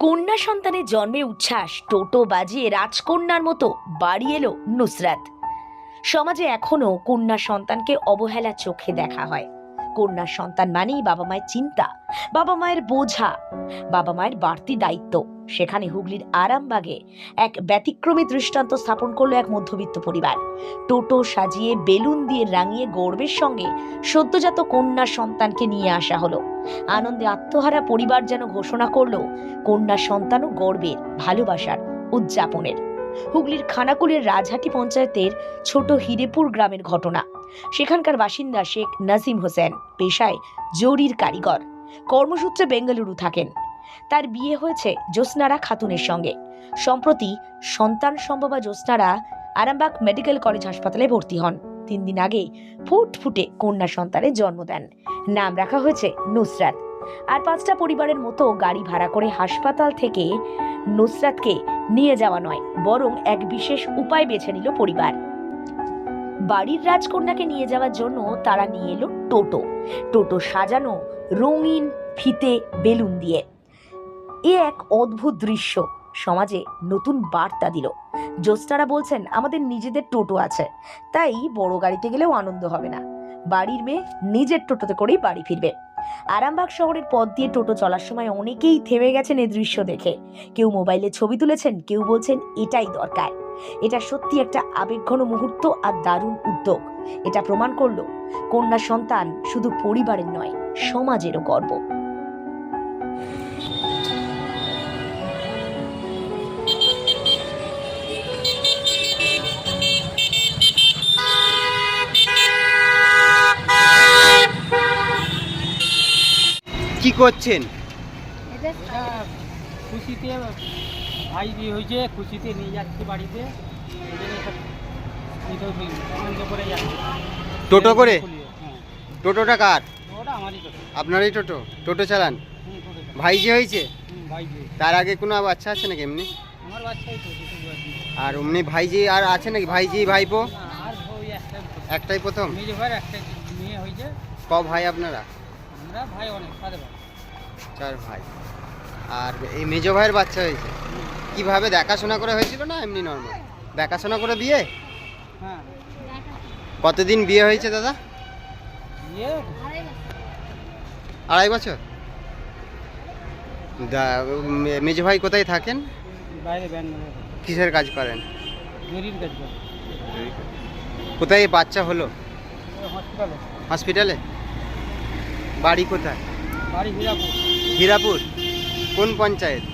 কন্যা সন্তানের জন্মে উচ্ছ্বাস, টোটো বাজিয়ে রাজকন্যার মতো বাড়ি এলো নুসরাত। সমাজে এখনও কন্যা সন্তানকে অবহেলা চোখে দেখা হয়। কন্যা সন্তান মানেই বাবা মায়ের চিন্তা, বাবা মায়ের বোঝা, বাবা মায়ের বাড়তি দায়িত্ব। সেখানে হুগলির আরামবাগে এক ব্যতিক্রমী দৃষ্টান্ত স্থাপন করল এক মধ্যবিত্ত পরিবার। টোটো সাজিয়ে, বেলুন দিয়ে রাঙিয়ে গর্বের সঙ্গে সদ্যজাত কন্যা সন্তানকে নিয়ে আসা হলো। আনন্দে আত্মহারা পরিবার যেন ঘোষণা করল কন্যা সন্তানও গর্বের, ভালোবাসার, উদযাপনের। হুগলির খানাকুলের রাজহাটি পঞ্চায়েতের ছোট হিরেপুর গ্রামের ঘটনা। সেখানকার বাসিন্দা শেখ নাজিম হোসেন পেশায় জরির কারিগর। কর্মসূত্রে বেঙ্গালুরু থাকেন। তার বিয়ে হয়েছে জ্যোৎস্নারা খাতুনের সঙ্গে। সম্প্রতি সন্তান সম্ভবা জ্যোৎস্নারা আরামবাগ মেডিকেল কলেজ হাসপাতালে ভর্তি হন। তিন দিন আগে ফুট ফুটে কন্যা সন্তানের জন্ম দেন। নাম রাখা হয়েছে নুসরাত। আর পাঁচটা পরিবারের মতো গাড়ি ভাড়া করে হাসপাতাল থেকে নুসরাতকে নিয়ে যাওয়া নয়, বরং এক বিশেষ উপায় বেছে নিল পরিবার। বাড়ির রাজকন্যাকে নিয়ে যাওয়ার জন্য তারা নিয়ে এলো টোটো। টোটো সাজানো রঙিন ফিতে বেলুন দিয়ে। এ এক অদ্ভুত দৃশ্য সমাজে নতুন বার্তা দিল। জ্যোৎস্নারা বলছেন, আমাদের নিজেদের টোটো আছে, তাই বড় গাড়িতে গেলেও আনন্দ হবে না। বাড়ির মেয়ে নিজের টোটোতে করেই বাড়ি ফিরবে। আরামবাগ শহরের পথ দিয়ে টোটো চলার সময় অনেকেই থেমে গেছেন এই দৃশ্য দেখে। কেউ মোবাইলে ছবি তুলেছেন, কেউ বলছেন, এটাই দরকার। এটা সত্যি একটা আবেগঘন মুহূর্ত আর দারুণ উদ্যোগ। এটা প্রমাণ করল কন্যা সন্তান শুধু পরিবারের নয় সমাজেরও গর্ব। কি করছেন? এটা খুশিতে ভাই বিয়ে হয়েছে খুশিতে নিয়ে যাচ্ছি বাড়িতে। আনন্দ করে যাচ্ছি। টোটো করে? হ্যাঁ। টোটোটা কার? আপনারই টোটো? টোটো চালান? ভাই ভাইজি হয়েছে? তার আগে কোনো বাচ্চা আছে নাকি এমনি? আর অমনি ভাইজি আর আছে নাকি? ভাইজি ভাইপো? একটাই প্রথম? ক ভাই আপনারা? ভাই অনেক চার ভাই। আর এই মেজো ভাইয়ের বাচ্চা হয়েছে? কীভাবে দেখাশোনা করে হয়েছিল না এমনি নর্মাল দেখাশোনা করে বিয়ে? হ্যাঁ। কতদিন বিয়ে হয়েছে দাদা? বিয়ে? আড়াই বছর? মেজ ভাই কোথায় থাকেন? কিসের কাজ করেন? কোথায় বাচ্চা হলো? হসপিটালে বাড়ি কোথায়? বাড়ি হিরাপুর। হীরাপুর। কোন পঞ্চায়েত?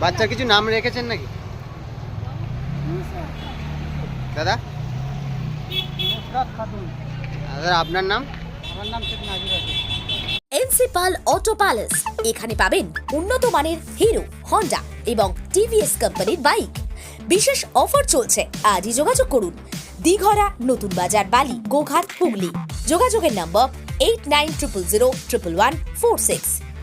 বাচ্চার কিছু নাম রেখেছেন নাকি? দাদা? দাদা, আপনার নাম? এনসিপাল অটো প্যালেস। এখানে পাবেন উন্নত মানের হিরো, হন্ডা এবং টিভিএস কোম্পানির বাইক। বিশেষ অফার চলছে, আজই যোগাযোগ করুন। দিঘরা, নতুন বাজার, বালি, গোঘাট, হুগলি। যোগাযোগের number eight nine triple zero triple one four six